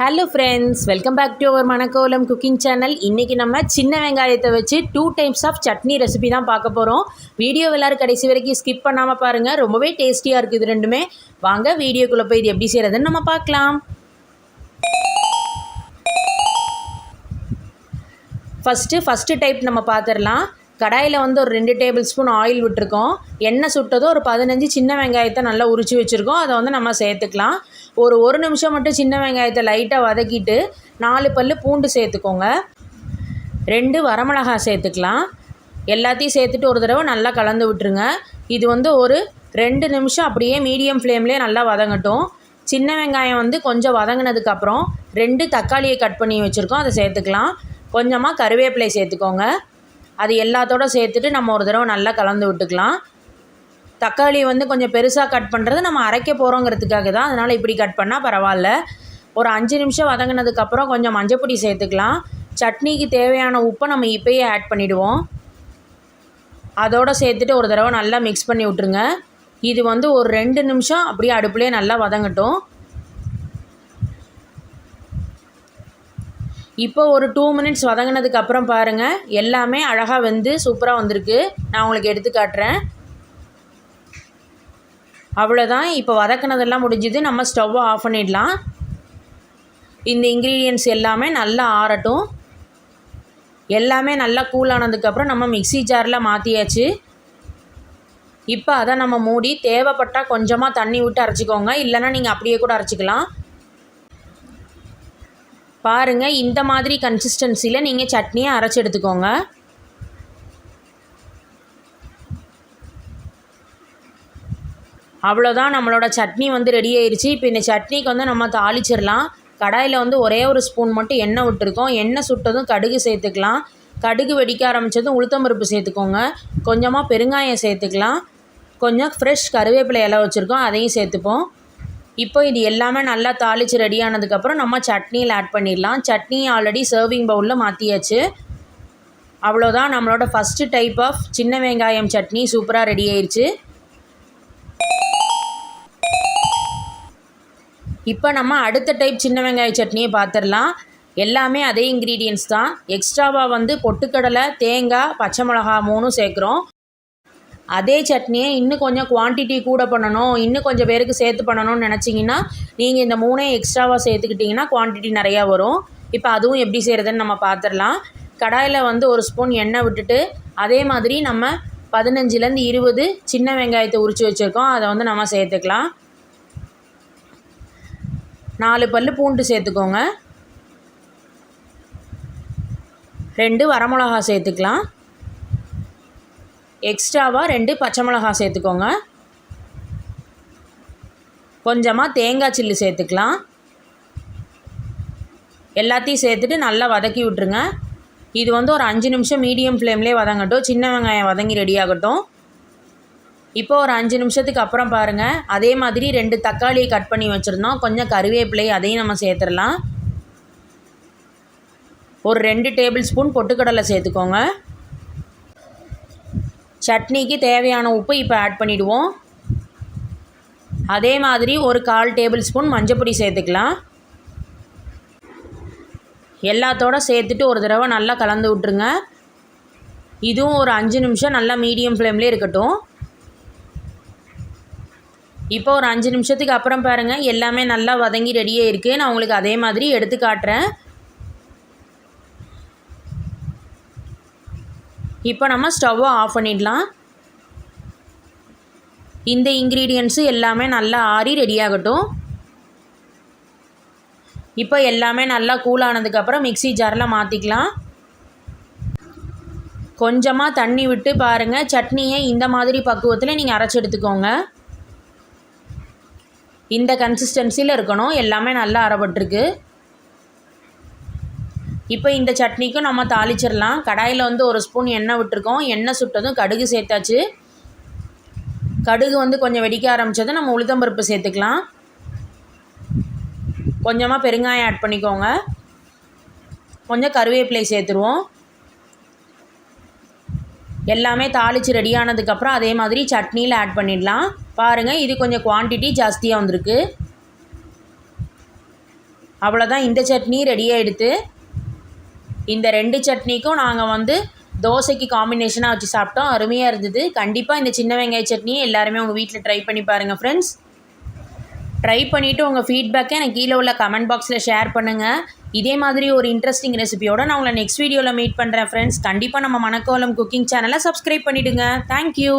Hello friends welcome back to our Manakkolam cooking channel இன்றைக்கி நம்ம சின்ன வெங்காயத்தை வச்சு two types of chutney recipe தான் பார்க்க போகிறோம் வீடியோ எல்லோரும் கடைசி வரைக்கும் ஸ்கிப் பண்ணாமல் பாருங்கள் ரொம்பவே டேஸ்டியாக இருக்குது இது ரெண்டுமே. வாங்க வீடியோக்குள்ளே போய் இது எப்படி செய்கிறதுன்னு நம்ம பார்க்கலாம். ஃபஸ்ட்டு ஃபஸ்ட்டு டைப் நம்ம பார்த்துடலாம். கடாயில் வந்து ஒரு ரெண்டு டேபிள் ஸ்பூன் ஆயில் விட்டுருக்கோம். எண்ணெய் சுட்டதும் ஒரு பதினஞ்சு சின்ன வெங்காயத்தை நல்லா உரிச்சு வச்சுருக்கோம். அதை வந்து நம்ம சேர்த்துக்கலாம். ஒரு ஒரு நிமிஷம் மட்டும் சின்ன வெங்காயத்தை லைட்டாக வதக்கிட்டு நாலு பல் பூண்டு சேர்த்துக்கோங்க. ரெண்டு வரமிளகாய் சேர்த்துக்கலாம். எல்லாத்தையும் சேர்த்துட்டு ஒரு தடவை நல்லா கலந்து விட்டுருங்க. இது வந்து ஒரு ரெண்டு நிமிஷம் அப்படியே மீடியம் ஃப்ளேம்லேயே நல்லா வதங்கட்டும். சின்ன வெங்காயம் வந்து கொஞ்சம் வதங்கினதுக்கப்புறம் ரெண்டு தக்காளியை கட் பண்ணி வச்சுருக்கோம். அதை சேர்த்துக்கலாம். கொஞ்சமாக கருவேப்பிலை சேர்த்துக்கோங்க. அது எல்லாத்தோட சேர்த்துட்டு நம்ம ஒரு தடவை நல்லா கலந்து விட்டுக்கலாம். தக்காளி வந்து கொஞ்சம் பெருசாக கட் பண்ணுறது நம்ம அரைக்க போகிறோங்கிறதுக்காக தான் அதனால் இப்படி கட் பண்ணால் பரவாயில்ல. ஒரு அஞ்சு நிமிஷம் வதங்கினதுக்கப்புறம் கொஞ்சம் மஞ்சப்பொடி சேர்த்துக்கலாம். சட்னிக்கு தேவையான உப்பை நம்ம இப்போயே ஆட் பண்ணிவிடுவோம் அதோடு சேர்த்துட்டு ஒரு தடவை நல்லா மிக்ஸ் பண்ணி விட்ருங்க இது வந்து ஒரு ரெண்டு நிமிஷம் அப்படியே அடுப்புலேயே நல்லா வதங்கட்டும். இப்போ ஒரு டூ மினிட்ஸ் வதங்கினதுக்கு அப்புறம் பாருங்கள் எல்லாமே அழகாக வந்து சூப்பராக வந்திருக்கு. நான் உங்களுக்கு எடுத்து காட்டுறேன். அவ்வளோதான் இப்போ வதக்கினதெல்லாம் முடிஞ்சுது. நம்ம ஸ்டவ்வை ஆஃப் பண்ணிடலாம். இந்த இன்க்ரீடியன்ட்ஸ் எல்லாமே நல்லா ஆறட்டும். எல்லாமே நல்லா கூல் ஆனதுக்கப்புறம் நம்ம மிக்சி ஜாரில் மாற்றியாச்சு இப்போ அதை நம்ம மூடி தேவைப்பட்டால் கொஞ்சமாக தண்ணி விட்டு அரைச்சிக்கோங்க. இல்லைன்னா நீங்கள் அப்படியே கூட அரைச்சிக்கலாம். பாருங்கள் இந்த மாதிரி கன்சிஸ்டன்சியில் நீங்கள் சட்னியை அரைச்சி எடுத்துக்கோங்க. அவ்வளோதான் நம்மளோட சட்னி வந்து ரெடி ஆயிடுச்சு இப்போ இந்த சட்னிக்கு வந்து நம்ம தாளிச்சிடலாம். கடாயில் வந்து ஒரே ஒரு ஸ்பூன் மட்டும் எண்ணெய் விட்டுருக்கோம். எண்ணெய் சுட்டதும் கடுகு சேர்த்துக்கலாம். கடுகு வெடிக்க ஆரம்பித்ததும் உளுத்தம்பருப்பு சேர்த்துக்கோங்க. கொஞ்சமாக பெருங்காயம் சேர்த்துக்கலாம். கொஞ்சம் ஃப்ரெஷ் கருவேப்பிலை இலை வச்சுருக்கோம். அதையும் சேர்த்துப்போம். இப்போ இது எல்லாமே நல்லா தாளித்து ரெடி ஆனதுக்கப்புறம் நம்ம சட்னியில் ஆட் பண்ணிடலாம். சட்னி ஆல்ரெடி சர்விங் பவுலில் மாற்றியாச்சு அவ்வளோதான் நம்மளோட ஃபஸ்ட்டு டைப் ஆஃப் சின்ன வெங்காயம் சட்னி சூப்பராக ரெடி ஆயிடுச்சு இப்போ நம்ம அடுத்த டைப் சின்ன வெங்காய சட்னியை பார்த்துடலாம் எல்லாமே அதே இன்க்ரீடியன்ஸ் தான். எக்ஸ்ட்ராவாக வந்து பொட்டுக்கடலை தேங்காய் பச்சை மிளகா மூணும் சேர்க்குறோம். அதே சட்னியை இன்னும் கொஞ்சம் குவான்டிட்டி கூட பண்ணணும். இன்னும் கொஞ்சம் பேருக்கு சேர்த்து பண்ணணும்னு நினச்சிங்கன்னா நீங்கள் இந்த மூணையும் எக்ஸ்ட்ராவாக சேர்த்துக்கிட்டிங்கன்னா குவான்டிட்டி நிறையா வரும். இப்போ அதுவும் எப்படி செய்கிறதுன்னு நம்ம பார்த்துடலாம் கடாயில் வந்து ஒரு ஸ்பூன் எண்ணெய் விட்டுட்டு அதே மாதிரி நம்ம பதினஞ்சுலேருந்து இருபது சின்ன வெங்காயத்தை உரித்து வச்சுருக்கோம். அதை வந்து நம்ம சேர்த்துக்கலாம். நாலு பல் பூண்டு சேர்த்துக்கோங்க. ரெண்டு வரமிளகா சேர்த்துக்கலாம். எக்ஸ்ட்ராவாக ரெண்டு பச்சை மிளகா சேர்த்துக்கோங்க. கொஞ்சமாக தேங்காய் சில்லு சேர்த்துக்கலாம். எல்லாத்தையும் சேர்த்துட்டு நல்லா வதக்கி விட்ருங்க இது வந்து ஒரு அஞ்சு நிமிஷம் மீடியம் ஃப்ளேம்லேயே வதங்கட்டும். சின்ன வெங்காயம் வதங்கி ரெடி ஆகட்டும். இப்போ ஒரு அஞ்சு நிமிஷத்துக்கு அப்புறம் பாருங்கள் அதே மாதிரி ரெண்டு தக்காளியை கட் பண்ணி வச்சுருந்தோம். கொஞ்சம் கருவேப்பிலை அதையும் நம்ம சேர்த்துடலாம். ஒரு ரெண்டு டேபிள் ஸ்பூன் பொட்டுக்கடலை சேர்த்துக்கோங்க. சட்னிக்கு தேவையான உப்பு இப்போ ஆட் பண்ணிவிடுவோம் அதே மாதிரி ஒரு கால் டேபிள் ஸ்பூன் மஞ்சப்பொடி சேர்த்துக்கலாம். எல்லாத்தோட சேர்த்துட்டு ஒரு தடவை நல்லா கலந்து விட்ருங்க இதுவும் ஒரு அஞ்சு நிமிஷம் நல்லா மீடியம் ஃப்ளேம்லேயே இருக்கட்டும். இப்போ ஒரு அஞ்சு நிமிஷத்துக்கு அப்புறம் பாருங்கள் எல்லாமே நல்லா வதங்கி ரெடியாக இருக்குது நான் உங்களுக்கு அதே மாதிரி எடுத்து காட்டுறேன். இப்போ நம்ம ஸ்டவ்வை ஆஃப் பண்ணிடலாம். இந்த இன்க்ரீடியன்ஸு எல்லாமே நல்லா ஆறி ரெடி ஆகட்டும். இப்போ எல்லாமே நல்லா கூலானதுக்கப்புறம் மிக்சி ஜாரில் மாற்றிக்கலாம் கொஞ்சமாக தண்ணி விட்டு பாருங்கள் சட்னியை இந்த மாதிரி பக்குவத்தில் நீங்கள் அரைச்சி எடுத்துக்கோங்க. இந்த கன்சிஸ்டன்சியில் இருக்கணும். எல்லாமே நல்லா அரைப்பட்டிருக்கு இப்போ இந்த சட்னிக்கும் நம்ம தாளிச்சிடலாம். கடாயில் வந்து ஒரு ஸ்பூன் எண்ணெய் விட்டுருக்கோம். எண்ணெய் சுட்டதும் கடுகு சேர்த்தாச்சு. கடுகு வந்து கொஞ்சம் வெடிக்க ஆரம்பித்ததும் நம்ம உளுத்தம்பருப்பு சேர்த்துக்கலாம். கொஞ்சமாக பெருங்காயம் ஆட் பண்ணிக்கோங்க. கொஞ்சம் கருவேப்பிலை சேர்த்துருவோம். எல்லாமே தாளித்து ரெடியானதுக்கப்புறம் அதே மாதிரி சட்னியில் ஆட் பண்ணிடலாம். பாருங்கள் இது கொஞ்சம் குவான்டிட்டி ஜாஸ்தியாக வந்திருக்கு. அவ்வளோதான் இந்த சட்னி ரெடியாக எடுத்து இந்த ரெண்டு சட்னிக்கும் நாங்கள் வந்து தோசைக்கு காம்பினேஷனாக வச்சு சாப்பிட்டோம். அருமையாக இருந்தது. கண்டிப்பாக இந்த சின்ன வெங்காய சட்னியை எல்லாருமே உங்கள் வீட்டில் ட்ரை பண்ணி பாருங்கள் ஃப்ரெண்ட்ஸ் ட்ரை பண்ணிவிட்டு உங்கள் ஃபீட்பேக்கை எனக்கு கீழே உள்ள கமெண்ட் பாக்ஸில் ஷேர் பண்ணுங்கள் இதே மாதிரி ஒரு இன்ட்ரெஸ்டிங் ரெசிபியோட நான் உங்களை நெக்ஸ்ட் வீடியோவில் மீட் பண்ணுறேன் ஃப்ரெண்ட்ஸ் கண்டிப்பாக நம்ம மணக்கோலம் குக்கிங் சேனலை சப்ஸ்கிரைப் பண்ணிவிடுங்க தேங்க்யூ